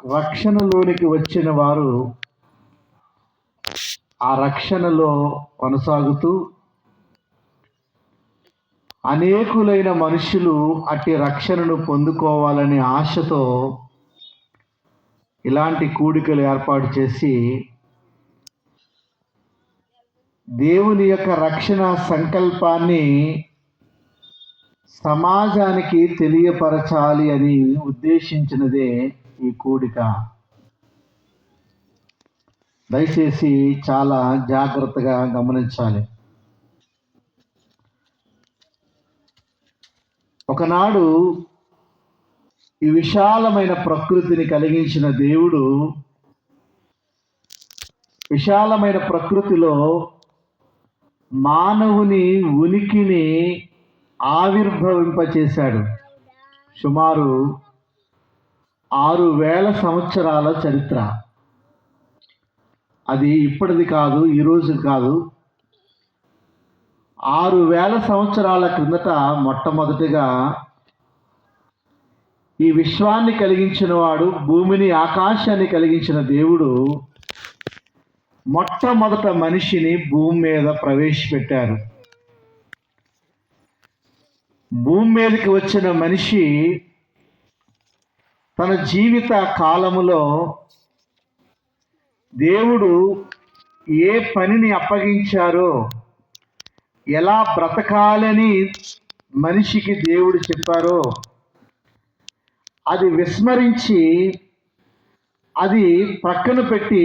రక్షణలోనికి వచ్చిన వారు ఆ రక్షణలో కొనసాగుతూ అనేకులైన మనుషులు అట్టి రక్షణను పొందుకోవాలనే ఆశతో ఇలాంటి కూడికలు ఏర్పాటు చేసి దేవుని యొక్క రక్షణ సంకల్పాన్ని సమాజానికి తెలియపరచాలి అని ఉద్దేశించినదే ఈ కూడిక. దయచేసి చాలా జాగ్రత్తగా గమనించాలి. ఒకనాడు ఈ విశాలమైన ప్రకృతిని కలిగించిన దేవుడు విశాలమైన ప్రకృతిలో మానవుని ఉనికిని ఆవిర్భవింపచేశాడు. సుమారు ఆరు వేల సంవత్సరాల చరిత్ర. అది ఇప్పటిది కాదు ఈరోజు కాదు. ఆరు వేల సంవత్సరాల క్రిందట మొట్టమొదటిగా ఈ విశ్వాన్ని కలిగించిన వాడు భూమిని ఆకాశాన్ని కలిగించిన దేవుడు మొట్టమొదట మనిషిని భూమి మీద ప్రవేశపెట్టారు. భూమి మీదకి వచ్చిన మనిషి తన జీవిత కాలములో దేవుడు ఏ పనిని అప్పగించారో ఎలా బ్రతకాలని మనిషికి దేవుడు చెప్పారో అది విస్మరించి అది ప్రక్కన పెట్టి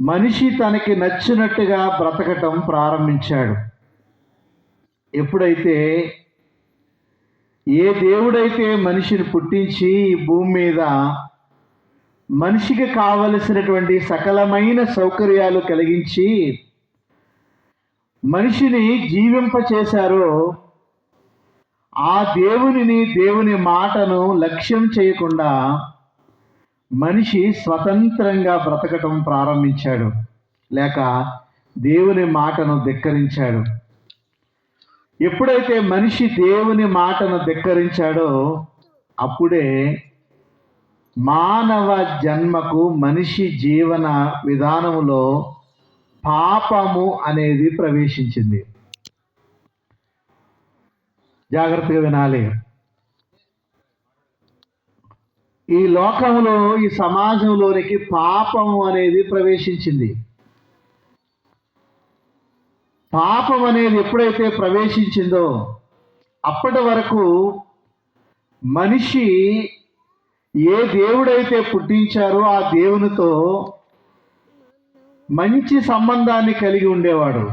మనిషి తనకి నచ్చినట్టుగా బ్రతకటం ప్రారంభించాడు. ఎప్పుడైతే ఏ దేవుడైతే మనిషిని పుట్టించి ఈ భూమి మీద మనిషికి కావలసినటువంటి సకలమైన సౌకర్యాలు కలిగించి మనిషిని జీవింపచేశారో ఆ దేవునిని దేవుని మాటను లక్ష్యం చేయకుండా మనిషి స్వతంత్రంగా బ్రతకటం ప్రారంభించాడు. లేక దేవుని మాటను ధిక్కరించాడు. ఎప్పుడైతే మనిషి దేవుని మాటను ధిక్కరించాడో అప్పుడే మానవ జన్మకు మనిషి జీవన విధానములో పాపము అనేది ప్రవేశించింది. జాగ్రత్తగా వినాలి. ఈ లోకంలో ఈ సమాజంలోనికి పాపము అనేది ప్రవేశించింది. పాపం అనేది ఎప్పుడైతే ప్రవేశించిందో అప్పటి వరకు మనిషి ఏ దేవుడైతే పుట్టించారో ఆ దేవునితో మంచి సంబంధాన్ని కలిగి ఉండేవాడు.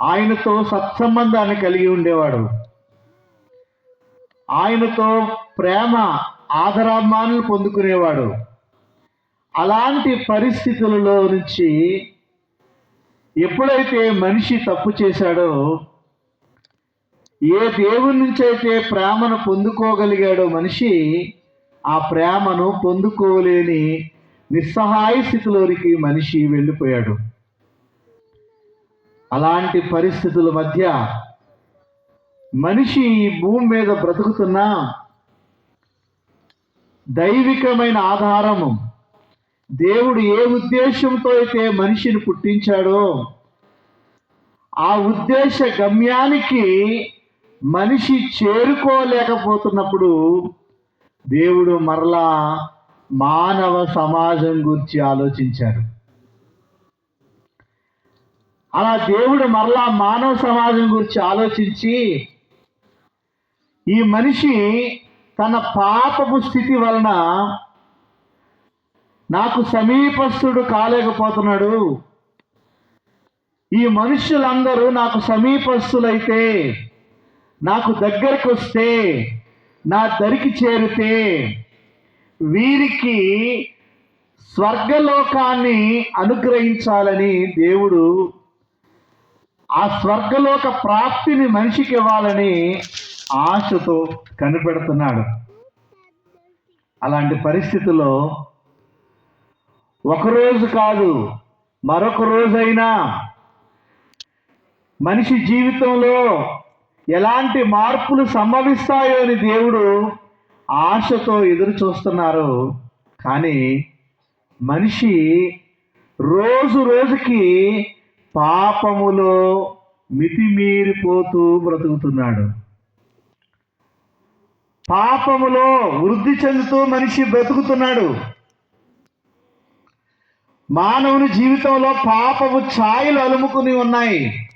ఆయనతో సత్సంబంధాన్ని కలిగి ఉండేవాడు. ఆయనతో ప్రేమ ఆదరాభిమానులు పొందుకునేవాడు. అలాంటి పరిస్థితులలో నుంచి ఎప్పుడైతే మనిషి తప్పు చేశాడో ఏ దేవుని నుంచి అయితే ప్రేమను పొందుకోగలిగాడో మనిషి ఆ ప్రేమను పొందుకోలేని నిస్సహాయ స్థితిలోనికి మనిషి వెళ్ళిపోయాడు. అలాంటి పరిస్థితుల మధ్య మనిషి ఈ భూమి మీద బ్రతుకుతున్నా దైవికమైన ఆధారము దేవుడు ఏ ఉద్దేశంతో అయితే మనిషిని పుట్టించాడో ఆ ఉద్దేశ గమ్యానికి మనిషి చేరుకోలేకపోతున్నప్పుడు దేవుడు మరలా మానవ సమాజం గురించి ఆలోచించారు అలా దేవుడు మరలా మానవ సమాజం గురించి ఆలోచించి ఈ మనిషి తన పాపపు స్థితి వలన నాకు సమీపస్థుడు కాలేకపోతున్నాడు. ఈ మనుషులందరూ నాకు సమీపస్తులైతే నాకు దగ్గరికి వస్తే నా దరికి చేరితే వీరికి స్వర్గలోకాన్ని అనుగ్రహించాలని దేవుడు ఆ స్వర్గలోక ప్రాప్తిని మనిషికి ఇవ్వాలని ఆశతో కనిపెడుతున్నాడు. అలాంటి పరిస్థితుల్లో ఒకరోజు కాదు మరొక రోజైనా మనిషి జీవితంలో ఎలాంటి మార్పులు సంభవిస్తాయో అని దేవుడు ఆశతో ఎదురు చూస్తున్నారు. కానీ మనిషి రోజు రోజుకి పాపములో మితిమీరిపోతూ బ్రతుకుతున్నాడు. పాపములో వృద్ధి చెందుతూ మనిషి బ్రతుకుతున్నాడు. మానవుని జీవితంలో పాపము ఛాయలు అలుముకుని ఉన్నాయి.